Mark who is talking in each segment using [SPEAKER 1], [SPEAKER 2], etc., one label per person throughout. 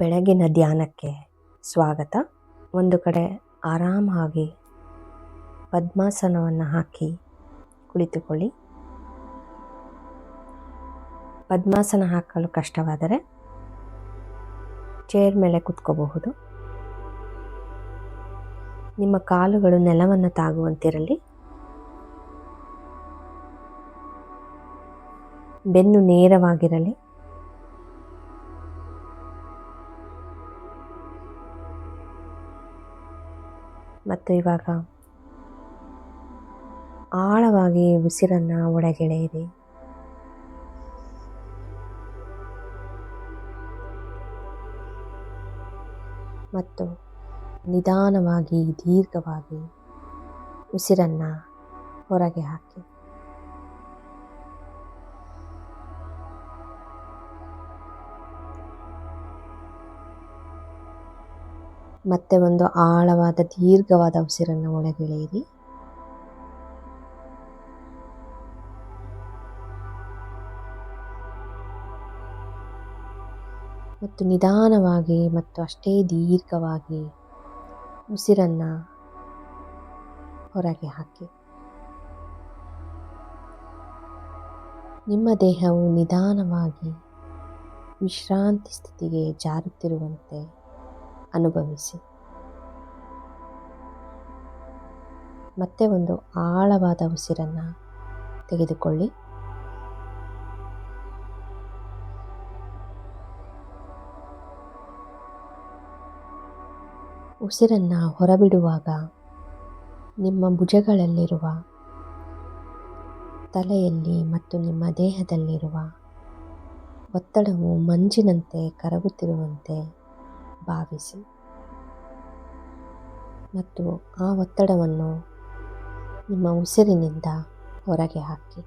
[SPEAKER 1] ಬೆಳಗಿನ ಧ್ಯಾನಕ್ಕೆ ಸ್ವಾಗತ. ಒಂದು ಕಡೆ ಆರಾಮಾಗಿ ಪದ್ಮಾಸನವನ್ನು ಹಾಕಿ ಕುಳಿತುಕೊಳ್ಳಿ. ಪದ್ಮಾಸನ ಹಾಕಲು ಕಷ್ಟವಾದರೆ ಚೇರ್ ಮೇಲೆ ಕುತ್ಕೋಬಹುದು. ನಿಮ್ಮ ಕಾಲುಗಳು ನೆಲವನ್ನು ತಾಗುವಂತಿರಲಿ. ಬೆನ್ನು ನೇರವಾಗಿರಲಿ. ಇವಾಗ ಆಳವಾಗಿ ಉಸಿರನ್ನು ಒಳಗೆಳೆಯಿರಿ. ಮತ್ತು ನಿಧಾನವಾಗಿ ದೀರ್ಘವಾಗಿ ಉಸಿರನ್ನು ಹೊರಗೆ ಹಾಕಿ. ಮತ್ತೆ ಒಂದು ಆಳವಾದ, ದೀರ್ಘವಾದ ಉಸಿರನ್ನು ಒಳಗೆಳೆಯಿರಿ ಮತ್ತು ನಿಧಾನವಾಗಿ ಮತ್ತು ಅಷ್ಟೇ ದೀರ್ಘವಾಗಿ ಉಸಿರನ್ನು ಹೊರಗೆ ಹಾಕಿ. ನಿಮ್ಮ ದೇಹವು ನಿಧಾನವಾಗಿ ವಿಶ್ರಾಂತಿ ಸ್ಥಿತಿಗೆ ಜಾರುತ್ತಿರುವಂತೆ ಅನುಭವಿಸಿ. ಮತ್ತೆ ಒಂದು ಆಳವಾದ ಉಸಿರನ್ನು ತೆಗೆದುಕೊಳ್ಳಿ. ಉಸಿರನ್ನು ಹೊರಬಿಡುವಾಗ ನಿಮ್ಮ ಭುಜಗಳಲ್ಲಿರುವ, ತಲೆಯಲ್ಲಿ ಮತ್ತು ನಿಮ್ಮ ದೇಹದಲ್ಲಿರುವ ಒತ್ತಡವು ಮಂಜಿನಂತೆ ಕರಗುತ್ತಿರುವಂತೆ ಭಾವಿಸಿ. ಮತ್ತು ಆ ಒತ್ತಡವನ್ನು ನಿಮ್ಮ ಉಸಿರಿನಿಂದ ಹೊರಗೆ ಹಾಕಿ.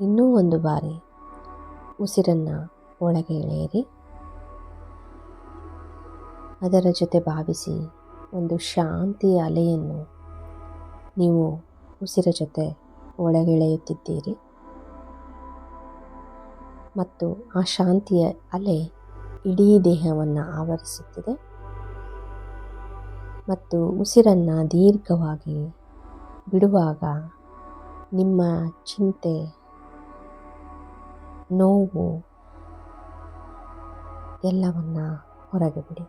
[SPEAKER 1] ಇನ್ನೂ ಒಂದು ಬಾರಿ ಉಸಿರನ್ನು ಒಳಗೆ ಎಳೆಯಿರಿ. ಅದರ ಜೊತೆ ಭಾವಿಸಿ ಒಂದು ಶಾಂತಿಯ ಅಲೆಯನ್ನು ನೀವು ಉಸಿರ ಜೊತೆ ಒಳಗೆಳೆಯುತ್ತಿದ್ದೀರಿ ಮತ್ತು ಆ ಶಾಂತಿಯ ಅಲೆ ಇಡೀ ದೇಹವನ್ನು ಆವರಿಸುತ್ತಿದೆ. ಮತ್ತು ಉಸಿರನ್ನು ದೀರ್ಘವಾಗಿ ಬಿಡುವಾಗ ನಿಮ್ಮ ಚಿಂತೆ, ನೋವು ಎಲ್ಲವನ್ನು ಹೊರಗೆ ಬಿಡಿ.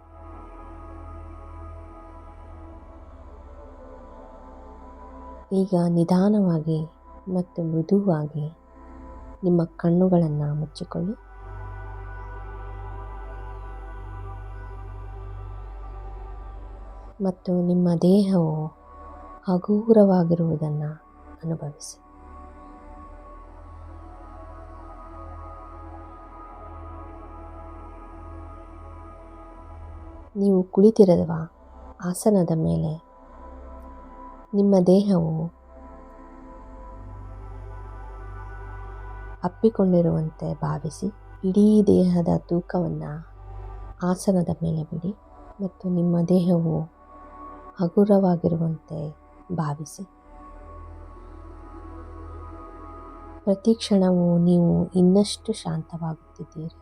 [SPEAKER 1] ಈಗ ನಿಧಾನವಾಗಿ ಮತ್ತು ಮೃದುವಾಗಿ ನಿಮ್ಮ ಕಣ್ಣುಗಳನ್ನು ಮುಚ್ಚಿಕೊಳ್ಳಿ. ಮತ್ತು ನಿಮ್ಮ ದೇಹವು ಹಗೂರವಾಗಿರುವುದನ್ನು ಅನುಭವಿಸಿ. ನೀವು ಕುಳಿತಿರುವ ಆಸನದ ಮೇಲೆ ನಿಮ್ಮ ದೇಹವು ಅಪ್ಪಿಕೊಂಡಿರುವಂತೆ ಭಾವಿಸಿ ಇಡೀ ದೇಹದ ತೂಕವನ್ನು ಆಸನದ ಮೇಲೆ ಬಿಡಿ ಮತ್ತು ನಿಮ್ಮ ದೇಹವು ಹಗುರವಾಗಿರುವಂತೆ ಭಾವಿಸಿ. ಪ್ರತಿ ಕ್ಷಣವೂ ನೀವು ಇನ್ನಷ್ಟು ಶಾಂತವಾಗುತ್ತಿದ್ದೀರಿ.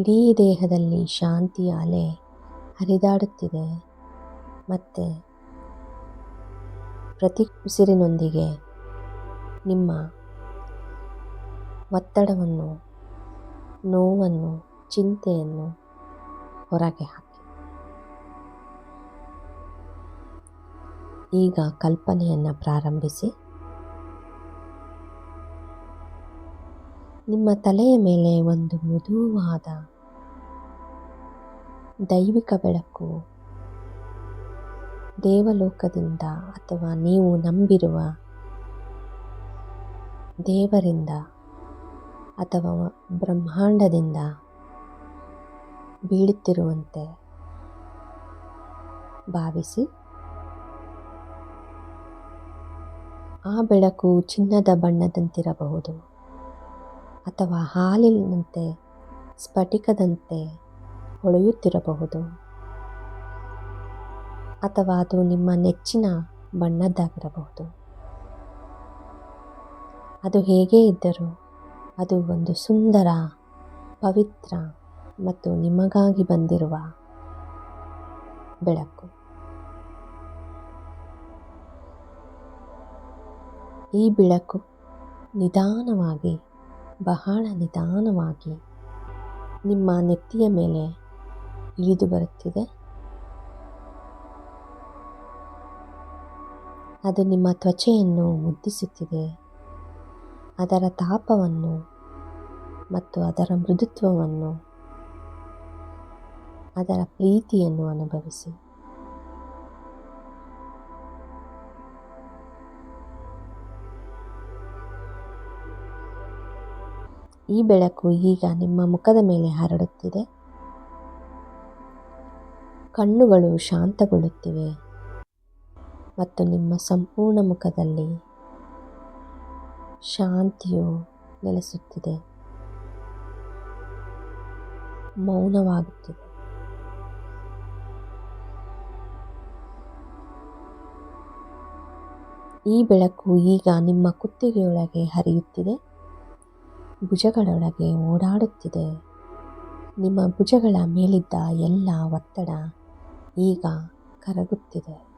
[SPEAKER 1] ಇಡೀ ದೇಹದಲ್ಲಿ ಶಾಂತಿಯ ಅಲೆ ಹರಿದಾಡುತ್ತಿದೆ ಮತ್ತು ಪ್ರತಿ ಉಸಿರಿನೊಂದಿಗೆ ನಿಮ್ಮ ಒತ್ತಡವನ್ನು, ನೋವನ್ನು, ಚಿಂತೆಯನ್ನು ಹೊರಗೆ ಹಾಕಿ. ಈಗ ಕಲ್ಪನೆಯನ್ನು ಪ್ರಾರಂಭಿಸಿ. ನಿಮ್ಮ ತಲೆಯ ಮೇಲೆ ಒಂದು ಮೃದುವಾದ ದೈವಿಕ ಬೆಳಕು ದೇವಲೋಕದಿಂದ ಅಥವಾ ನೀವು ನಂಬಿರುವ ದೇವರಿಂದ ಅಥವಾ ಬ್ರಹ್ಮಾಂಡದಿಂದ ಬೀಳುತ್ತಿರುವಂತೆ ಭಾವಿಸಿ, ಆ ಬೆಳಕು ಚಿನ್ನದ ಬಣ್ಣದಂತಿರಬಹುದು ಅಥವಾ ಹಾಲಿನಂತೆ ಸ್ಫಟಿಕದಂತೆ ಹೊಳೆಯುತ್ತಿರಬಹುದು ಅಥವಾ ಅದು ನಿಮ್ಮ ನೆಚ್ಚಿನ ಬಣ್ಣದ್ದಾಗಿರಬಹುದು. ಅದು ಹೇಗೇ ಇದ್ದರೂ ಅದು ಒಂದು ಸುಂದರ, ಪವಿತ್ರ ಮತ್ತು ನಿಮಗಾಗಿ ಬಂದಿರುವ ಬೆಳಕು. ಈ ಬೆಳಕು ನಿಧಾನವಾಗಿ, ಬಹಳ ನಿಧಾನವಾಗಿ ನಿಮ್ಮ ನೆತ್ತಿಯ ಮೇಲೆ ಇಳಿದು ಬರುತ್ತಿದೆ. ಅದು ನಿಮ್ಮ ತ್ವಚೆಯನ್ನು ಮುದ್ದಿಸುತ್ತಿದೆ. ಅದರ ತಾಪವನ್ನು ಮತ್ತು ಅದರ ಮೃದುತ್ವವನ್ನು, ಅದರ ಪ್ರೀತಿಯನ್ನು ಅನುಭವಿಸಿ. ಈ ಬೆಳಕು ಈಗ ನಿಮ್ಮ ಮುಖದ ಮೇಲೆ ಹರಡುತ್ತಿದೆ. ಕಣ್ಣುಗಳು ಶಾಂತಗೊಳ್ಳುತ್ತಿವೆ ಮತ್ತು ನಿಮ್ಮ ಸಂಪೂರ್ಣ ಮುಖದಲ್ಲಿ ಶಾಂತಿಯು ನೆಲೆಸುತ್ತಿದೆ. ಮೌನವಾಗುತ್ತಿದೆ. ಈ ಬೆಳಕು ಈಗ ನಿಮ್ಮ ಕುತ್ತಿಗೆಯೊಳಗೆ ಹರಿಯುತ್ತಿದೆ. ಭುಜಗಳೊಳಗೆ ಓಡಾಡುತ್ತಿದೆ. ನಿಮ್ಮ ಭುಜಗಳ ಮೇಲಿದ್ದ ಎಲ್ಲ ಒತ್ತಡ ಈಗ ಕರಗುತ್ತಿದೆ.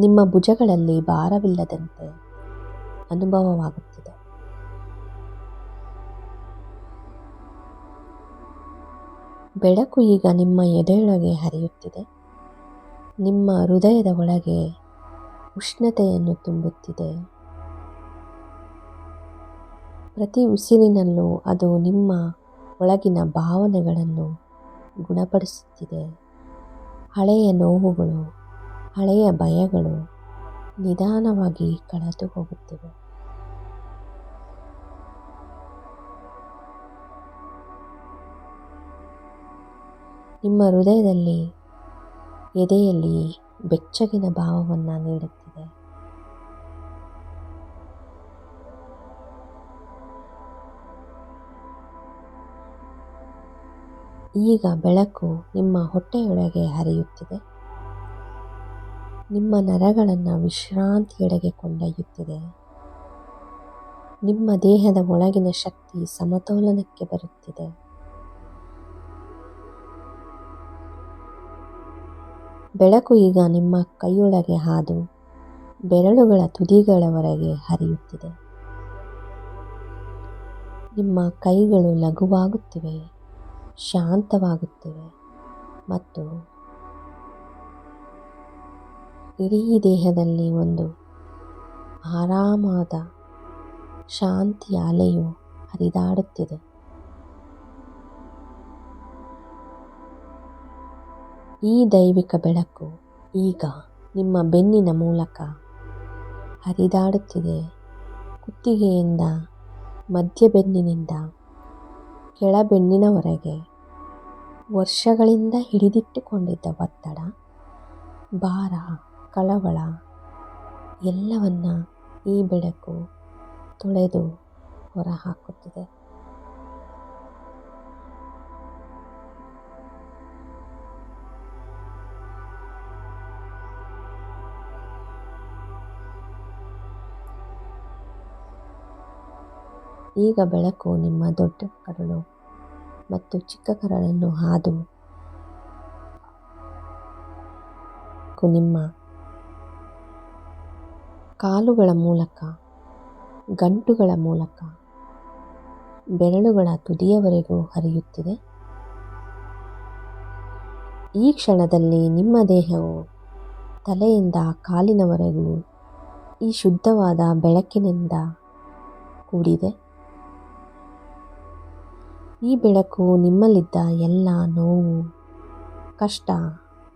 [SPEAKER 1] ನಿಮ್ಮ ಭುಜಗಳಲ್ಲಿ ಭಾರವಿಲ್ಲದಂತೆ ಅನುಭವವಾಗುತ್ತಿದೆ. ಬೆಳಕು ಈಗ ನಿಮ್ಮ ಎದೆಯೊಳಗೆ ಹರಿಯುತ್ತಿದೆ. ನಿಮ್ಮ ಹೃದಯದ ಒಳಗೆ ಉಷ್ಣತೆಯನ್ನು ತುಂಬುತ್ತಿದೆ. ಪ್ರತಿ ಉಸಿರಿನಲ್ಲೂ ಅದು ನಿಮ್ಮ ಒಳಗಿನ ಭಾವನೆಗಳನ್ನು ಗುಣಪಡಿಸುತ್ತಿದೆ. ಹಳೆಯ ನೋವುಗಳು ಹಳೆಯ ಭಯಗಳು ನಿಧಾನವಾಗಿ ಕಳೆದು ಹೋಗುತ್ತಿವೆ ನಿಮ್ಮ ಹೃದಯದಲ್ಲಿ ಎದೆಯಲ್ಲಿ ಬೆಚ್ಚಗಿನ ಭಾವವನ್ನು ನೀಡುತ್ತಿದೆ. ಈಗ ಬೆಳಕು ನಿಮ್ಮ ಹೊಟ್ಟೆಯೊಳಗೆ ಹರಿಯುತ್ತಿದೆ. ನಿಮ್ಮ ನರಗಳನ್ನು ವಿಶ್ರಾಂತಿಯೆಡೆಗೆ ಕೊಂಡೊಯ್ಯುತ್ತಿದೆ. ನಿಮ್ಮ ದೇಹದ ಒಳಗಿನ ಶಕ್ತಿ ಸಮತೋಲನಕ್ಕೆ ಬರುತ್ತಿದೆ. ಬೆಳಕು ಈಗ ನಿಮ್ಮ ಕೈಯೊಳಗೆ ಹಾದು ಬೆರಳುಗಳ ತುದಿಗಳವರೆಗೆ ಹರಿಯುತ್ತಿದೆ. ನಿಮ್ಮ ಕೈಗಳು ಲಘುವಾಗುತ್ತಿವೆ, ಶಾಂತವಾಗುತ್ತಿವೆ ಮತ್ತು ಇಡೀ ದೇಹದಲ್ಲಿ ಒಂದು ಆರಾಮಾದ ಶಾಂತಿಯ ಅಲೆಯು ಹರಿದಾಡುತ್ತಿದೆ. ಈ ದೈವಿಕ ಬೆಳಕು ಈಗ ನಿಮ್ಮ ಬೆನ್ನಿನ ಮೂಲಕ ಹರಿದಾಡುತ್ತಿದೆ. ಕುತ್ತಿಗೆಯಿಂದ ಮಧ್ಯ ಬೆನ್ನಿನಿಂದ ಕೆಳಬೆನ್ನಿನವರೆಗೆ ವರ್ಷಗಳಿಂದ ಹಿಡಿದಿಟ್ಟುಕೊಂಡಿದ್ದ ಒತ್ತಡ, ಭಾರ ಕಳವಳ ಎಲ್ಲವನ್ನ ಈ ಬೆಳಕು ತೊಳೆದು ಹೊರಹಾಕುತ್ತಿದೆ. ಈಗ ಬೆಳಕು ನಿಮ್ಮ ದೊಡ್ಡ ಕರಳು ಮತ್ತು ಚಿಕ್ಕ ಕರಳನ್ನು ಹಾದು, ನಿಮ್ಮ ಕಾಲುಗಳ ಮೂಲಕ, ಗಂಟುಗಳ ಮೂಲಕ, ಬೆರಳುಗಳ ತುದಿಯವರೆಗೂ ಹರಿಯುತ್ತಿದೆ. ಈ ಕ್ಷಣದಲ್ಲಿ ನಿಮ್ಮ ದೇಹವು ತಲೆಯಿಂದ ಕಾಲಿನವರೆಗೂ ಈ ಶುದ್ಧವಾದ ಬೆಳಕಿನಿಂದ ಕೂಡಿದೆ. ಈ ಬೆಳಕು ನಿಮ್ಮಲ್ಲಿದ್ದ ಎಲ್ಲ ನೋವು, ಕಷ್ಟ,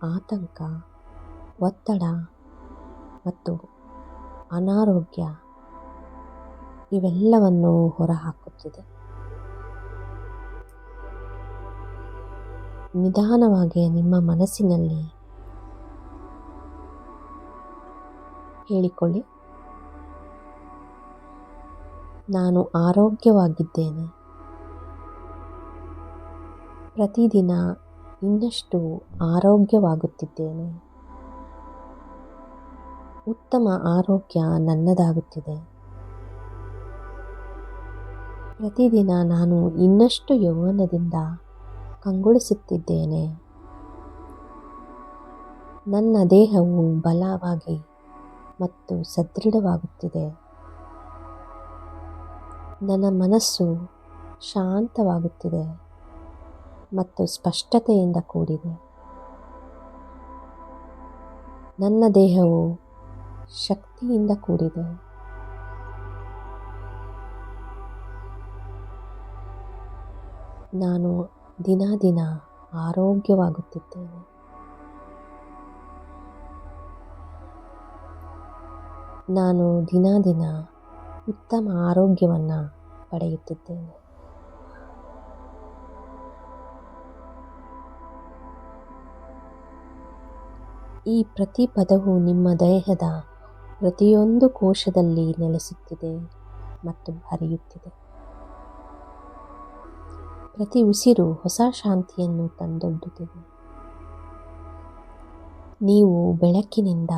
[SPEAKER 1] ಆತಂಕ, ಒತ್ತಡ ಮತ್ತು ಅನಾರೋಗ್ಯ ಇವೆಲ್ಲವನ್ನು ಹೊರಹಾಕುತ್ತಿದೆ. ನಿಧಾನವಾಗಿ ನಿಮ್ಮ ಮನಸ್ಸಿನಲ್ಲಿ ಹೇಳಿಕೊಳ್ಳಿ. ನಾನು ಆರೋಗ್ಯವಾಗಿದ್ದೇನೆ. ಪ್ರತಿದಿನ ಇನ್ನಷ್ಟು ಆರೋಗ್ಯವಾಗುತ್ತಿದ್ದೇನೆ. ಉತ್ತಮ ಆರೋಗ್ಯ ನನ್ನದಾಗುತ್ತಿದೆ. ಪ್ರತಿದಿನ ನಾನು ಇನ್ನಷ್ಟು ಯೌವನದಿಂದ ಕಂಗೊಳಿಸುತ್ತಿದ್ದೇನೆ. ನನ್ನ ದೇಹವು ಬಲವಾಗಿ ಮತ್ತು ಸದೃಢವಾಗುತ್ತಿದೆ. ನನ್ನ ಮನಸ್ಸು ಶಾಂತವಾಗುತ್ತಿದೆ ಮತ್ತು ಸ್ಪಷ್ಟತೆಯಿಂದ ಕೂಡಿದೆ. ನನ್ನ ದೇಹವು ಶಕ್ತಿಯಿಂದ ಕೂಡಿದೆ. ನಾನು ದಿನ ದಿನ ಆರೋಗ್ಯವಾಗುತ್ತಿದ್ದೇನೆ. ನಾನು ದಿನ ದಿನ ಉತ್ತಮ ಆರೋಗ್ಯವನ್ನು ಪಡೆಯುತ್ತಿದ್ದೇನೆ. ಈ ಪ್ರತಿ ಪದವು ನಿಮ್ಮ ದೇಹದ ಪ್ರತಿಯೊಂದು ಕೋಶದಲ್ಲಿ ನೆಲೆಸುತ್ತಿದೆ ಮತ್ತು ಹರಿಯುತ್ತಿದೆ. ಪ್ರತಿ ಉಸಿರು ಹೊಸ ಶಾಂತಿಯನ್ನು ತಂದೊಡ್ಡುತ್ತಿದೆ. ನೀವು ಬೆಳಕಿನಿಂದ,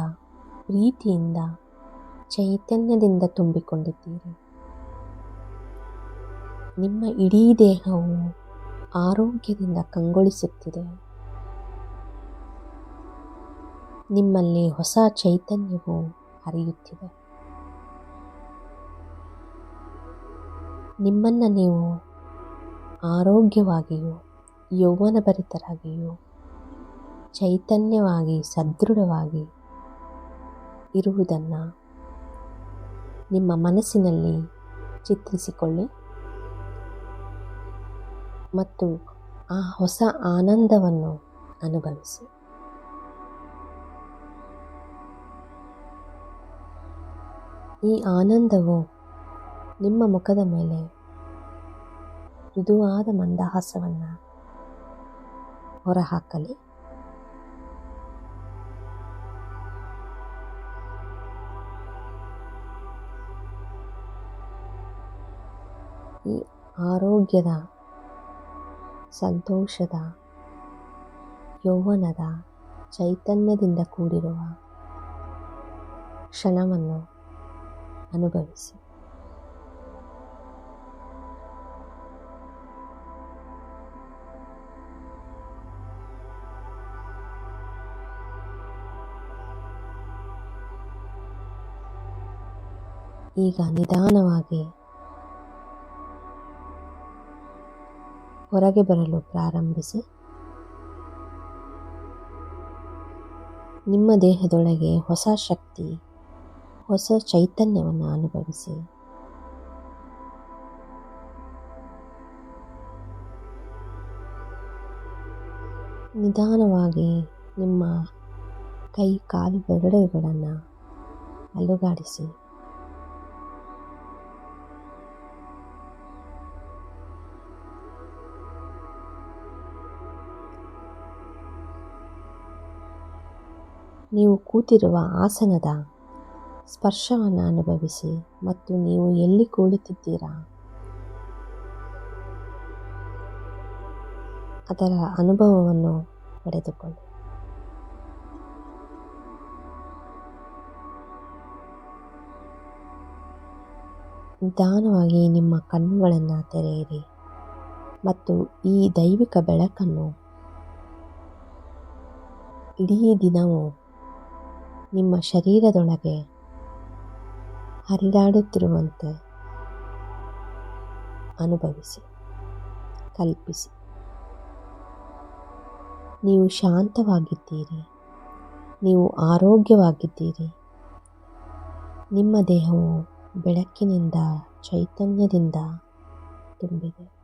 [SPEAKER 1] ಪ್ರೀತಿಯಿಂದ, ಚೈತನ್ಯದಿಂದ ತುಂಬಿಕೊಂಡಿದ್ದೀರಿ. ನಿಮ್ಮ ಇಡೀ ದೇಹವು ಆರೋಗ್ಯದಿಂದ ಕಂಗೊಳಿಸುತ್ತಿದೆ. ನಿಮ್ಮಲ್ಲಿ ಹೊಸ ಚೈತನ್ಯವು ಹರಿಯುತ್ತಿದೆ. ನಿಮ್ಮನ್ನು ನೀವು ಆರೋಗ್ಯವಾಗಿಯೂ ಯೌವನಭರಿತರಾಗಿಯೂ ಚೈತನ್ಯವಾಗಿ ಸದೃಢವಾಗಿ ಇರುವುದನ್ನು ನಿಮ್ಮ ಮನಸ್ಸಿನಲ್ಲಿ ಚಿತ್ರಿಸಿಕೊಳ್ಳಿ. ಮತ್ತು ಆ ಹೊಸ ಆನಂದವನ್ನು ಅನುಭವಿಸಿ. ಈ ಆನಂದವು ನಿಮ್ಮ ಮುಖದ ಮೇಲೆ ಮೃದುವಾದ ಮಂದಹಾಸವನ್ನು ಹೊರಹಾಕಲಿ. ಈ ಆರೋಗ್ಯದ, ಸಂತೋಷದ, ಯೌವನದ, ಚೈತನ್ಯದಿಂದ ಕೂಡಿರುವ ಕ್ಷಣವನ್ನು ಅನುಭವಿಸಿ. ಈಗ ನಿಧಾನವಾಗಿ ಹೊರಗೆ ಬರಲು ಪ್ರಾರಂಭಿಸಿ. ನಿಮ್ಮ ದೇಹದೊಳಗೆ ಹೊಸ ಶಕ್ತಿ ಹೊಸ ಚೈತನ್ಯವನ್ನು ಅನುಭವಿಸಿ. ನಿಧಾನವಾಗಿ ನಿಮ್ಮ ಕೈ ಕಾಲು ಬೆರಳುಗಳನ್ನು ಅಲುಗಾಡಿಸಿ. ನೀವು ಕೂತಿರುವ ಆಸನದ ಸ್ಪರ್ಶವನ್ನು ಅನುಭವಿಸಿ ಮತ್ತು ನೀವು ಎಲ್ಲಿ ಕುಳಿತಿದ್ದೀರಾ ಅದರ ಅನುಭವವನ್ನು ಪಡೆದುಕೊಳ್ಳಿ. ನಿಧಾನವಾಗಿ ನಿಮ್ಮ ಕಣ್ಣುಗಳನ್ನು ತೆರೆಯಿರಿ ಮತ್ತು ಈ ದೈವಿಕ ಬೆಳಕನ್ನು ಇಡೀ ದಿನವೂ ನಿಮ್ಮ ಶರೀರದೊಳಗೆ ಹರಿದಾಡುತ್ತಿರುವಂತೆ ಅನುಭವಿಸಿ ಕಲ್ಪಿಸಿ. ನೀವು ಶಾಂತವಾಗಿದ್ದೀರಿ ನೀವು ಆರೋಗ್ಯವಾಗಿದ್ದೀರಿ. ನಿಮ್ಮ ದೇಹವು ಬೆಳಕಿನಿಂದ ಚೈತನ್ಯದಿಂದ ತುಂಬಿದೆ.